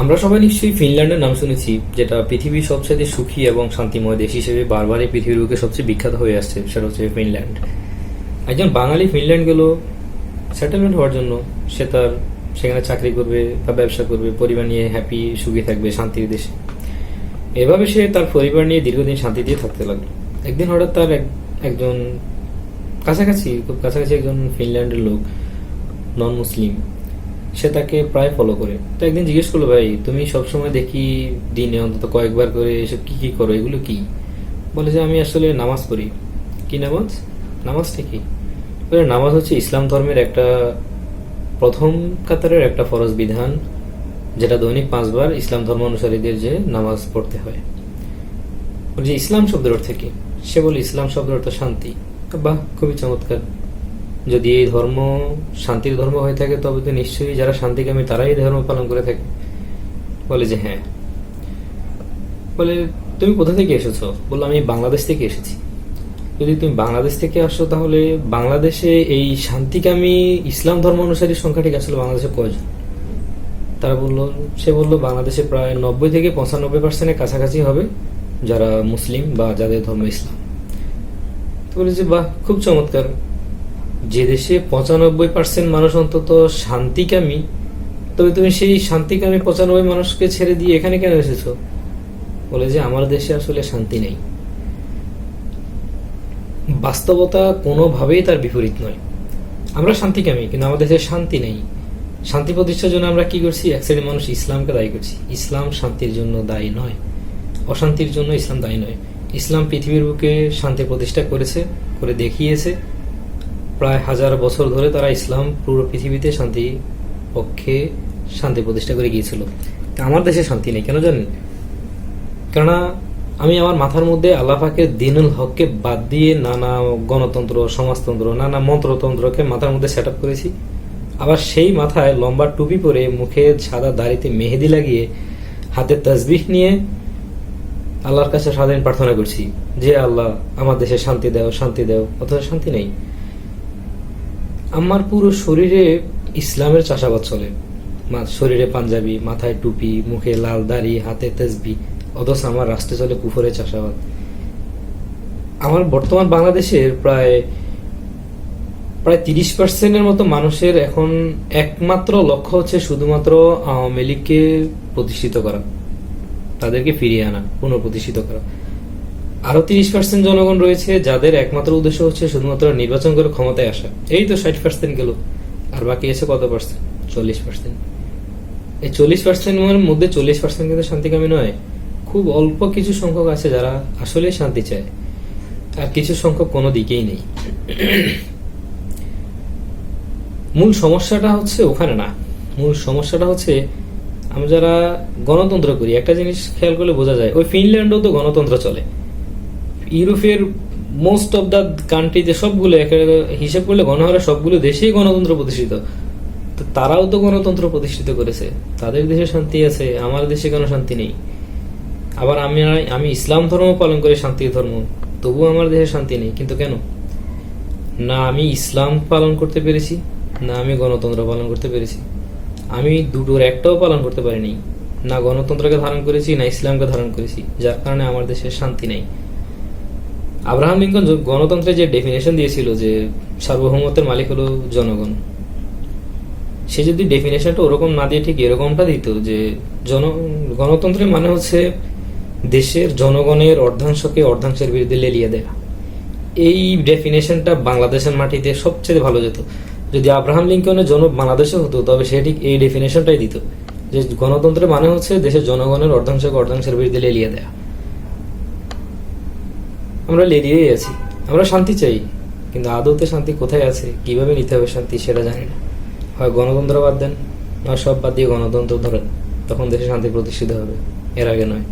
আমরা সবাই নিশ্চয়ই ফিনল্যান্ডের নাম শুনেছি, যেটা পৃথিবীর সবচেয়ে সুখী এবং শান্তিময় দেশ হিসেবে বারবারই পৃথিবীর বুকে সবচেয়ে বিখ্যাত হয়ে আসছে, সেটা হচ্ছে ফিনল্যান্ড। একজন বাঙালি ফিনল্যান্ড গেল সেটেলমেন্ট হওয়ার জন্য। সে তার, সেখানে চাকরি করবে বা ব্যবসা করবে, পরিবার নিয়ে হ্যাপি সুখী থাকবে, শান্তির দেশে। এভাবে সে তার পরিবার নিয়ে দীর্ঘদিন শান্তি দিয়ে থাকতে লাগল। একদিন হঠাৎ তার এক- একজন কাছাকাছি, খুব কাছাকাছি একজন ফিনল্যান্ডের লোক নন মুসলিম সে তাকে প্রায় ফলো করে। তো একদিন জিজ্ঞেস করল, ভাই, তুমি সবসময় দেখি দিনে অন্তত কয়েকবার করে এসব কি কি করো, এগুলো কি? বলে যে, আমি আসলে নামাজ পড়ি। কি নামাজ? নামাজটা কি বলে, নামাজ হচ্ছে ইসলাম ধর্মের একটা, প্রথম কাতারের একটা ফরজ বিধান, যেটা দৈনিক পাঁচবার ইসলাম ধর্ম অনুসারীদের যে নামাজ পড়তে হয়। যে ইসলাম শব্দের অর্থ কি? সে বলে, ইসলাম শব্দের অর্থ শান্তি। বাহ, খুবই চমৎকার। যদি এই ধর্ম শান্তির ধর্ম হয়ে থাকে, তবে তো নিশ্চয়ই যারা শান্তিকামী তারাই এই ধর্ম পালন করে থাকে। বলে যে হ্যাঁ। বলে, তুমি কোথা থেকে এসেছ? বলল, আমি বাংলাদেশ থেকে এসেছি। যদি তুমি বাংলাদেশ থেকে আসো, তাহলে বাংলাদেশে এই শান্তিকামী ইসলাম ধর্ম অনুসারী সংখ্যা ঠিক আসলে বাংলাদেশে কয়জন? তারা বলল, সে বলল, বাংলাদেশে প্রায় নব্বই থেকে পঁচানব্বই পার্সেন্টের কাছাকাছি হবে যারা মুসলিম বা যাদের ধর্ম ইসলাম। তো বলে যে, বাহ, খুব চমৎকার। যে দেশে পঁচানব্বই পার্সেন্ট মানুষ অন্তত শান্তিকামী তবে তুমি সেই শান্তিকামী পঁচানব্বই মানুষকে ছেড়ে দিয়ে এখানে কেন এসেছ? বলে যে আমার দেশে আসলে শান্তি নেই। বাস্তবতা কোনোভাবেই তার বিপরীত নয়। আমরা শান্তিকামী কিন্তু আমাদের দেশে শান্তি নেই। শান্তি প্রতিষ্ঠার জন্য আমরা কি করছি? এক শ্রেণির মানুষ ইসলামকে দায়ী করছি। ইসলাম শান্তির জন্য দায়ী নয়। অশান্তির জন্য ইসলাম দায়ী নয়। ইসলাম পৃথিবীর বুকে শান্তি প্রতিষ্ঠা করেছে, করে দেখিয়েছে। প্রায় হাজার বছর ধরে তারা ইসলাম পুরো পৃথিবীতে শান্তি পক্ষে শান্তি প্রতিষ্ঠা করে গিয়েছিল। আমার দেশে শান্তি নেই, কেন জানেন? কেননা আমি আমার মাথার মধ্যে আল্লাহাকে দিনুল হককে বাদ দিয়ে নানা গণতন্ত্র, সমাজতন্ত্র, নানা মন্ত্রতন্ত্রকে মাথার মধ্যে সেট করেছি। আবার সেই মাথায় লম্বা টুপি পরে মুখে সাদা দাড়িতে মেহেদি লাগিয়ে হাতে তসবিহ নিয়ে আল্লাহর কাছে সারাদিন প্রার্থনা করছি যে, আল্লাহ, আমার দেশে শান্তি দাও শান্তি দাও। অথচ শান্তি নেই। আমার পুরো শরীরে ইসলামের চাষাবাদ চলে। শরীরে পাঞ্জাবি, মাথায় টুপি, মুখে লাল দাড়ি, হাতে তেজবি, অথচ আমার রাষ্ট্রে চলে কুফরের চাষাবাদ। আমার বর্তমান বাংলাদেশের প্রায় প্রায় তিরিশ পার্সেন্টের মতো মানুষের এখন একমাত্র লক্ষ্য হচ্ছে শুধুমাত্র আওয়ামী লীগকে প্রতিষ্ঠিত করা, তাদেরকে ফিরিয়ে আনা, পুনঃপ্রতিষ্ঠিত করা। আরও তিরিশ পার্সেন্ট জনগণ রয়েছে যাদের একমাত্র উদ্দেশ্য হচ্ছে শুধুমাত্র নির্বাচন করে ক্ষমতায় আসা। এই তো ষাট পার্সেন্ট গেল, আর বাকি আছে কত পার্সেন্ট চল্লিশ পার্সেন্ট এই চল্লিশ পার্সেন্টের মধ্যে চল্লিশ পার্সেন্ট কিন্তু শান্তিকামী নয়, খুব অল্প কিছু সংখ্যক আছে যারা আসলে শান্তি চায়, আর কিছু সংখ্যক কোনো দিকেই নেই। মূল সমস্যাটা হচ্ছে ওখানে না। মূল সমস্যাটা হচ্ছে আমরা যারা গণতন্ত্র করি, একটা জিনিস খেয়াল করলে বোঝা যায়, ওই ফিনল্যান্ডেও তো গণতন্ত্র চলে। ইউরোপের মোস্ট অফ দ্য কান্ট্রিতে সবগুলো একেবারে হিসেব করলে গণহারে সবগুলো দেশেই গণতন্ত্র প্রতিষ্ঠিত। তো তারাও তো গণতন্ত্র প্রতিষ্ঠিত করেছে। তাদের দেশে শান্তি আছে, আমার দেশে কেন শান্তি নেই। আবার আমি আমি ইসলাম ধর্ম পালন করি, শান্তি ধর্ম। তবুও আমার দেশে শান্তি নেই, কিন্তু কেন? না আমি ইসলাম পালন করতে পেরেছি, না আমি গণতন্ত্র পালন করতে পেরেছি। আমি দুটোর একটাও পালন করতে পারিনি। না গণতন্ত্রকে ধারণ করেছি, না ইসলামকে ধারণ করেছি, যার কারণে আমার দেশে শান্তি নেই। আব্রাহাম লিঙ্কন গণতন্ত্রের যে ডেফিনেশন দিয়েছিল যে সার্বভৌমত্বের মালিক হলো জনগণ, সে যদি ডেফিনেশনটা ওরকম না দিয়ে ঠিক এরকমটা দিত যে জন গণতন্ত্রের মানে হচ্ছে দেশের জনগণের অর্ধাংশকে অর্ধাংশের বিরুদ্ধে লেলিয়ে দেয়া। এই ডেফিনেশনটা বাংলাদেশের মাটিতে সবচেয়ে ভালো যেত। যদি আব্রাহাম লিঙ্কনের জন বাংলাদেশে হতো, তবে সে ঠিক এই ডেফিনেশনটাই দিত যে গণতন্ত্রের মানে হচ্ছে দেশের জনগণের অর্ধাংশকে অর্ধাংশের বিরুদ্ধে লেলিয়ে দেয়া। আমরা লেরিয়েই আছি। আমরা শান্তি চাই, কিন্তু আদৌতে শান্তি কোথায় আছে? কীভাবে নিতে হবে শান্তি সেটা জানি না। হয় গণতন্ত্র বাদ দেন নয় সব বাদ দিয়ে গণতন্ত্র ধরেন, তখন দেশে শান্তি প্রতিষ্ঠিত হবে। এর আগে নয়।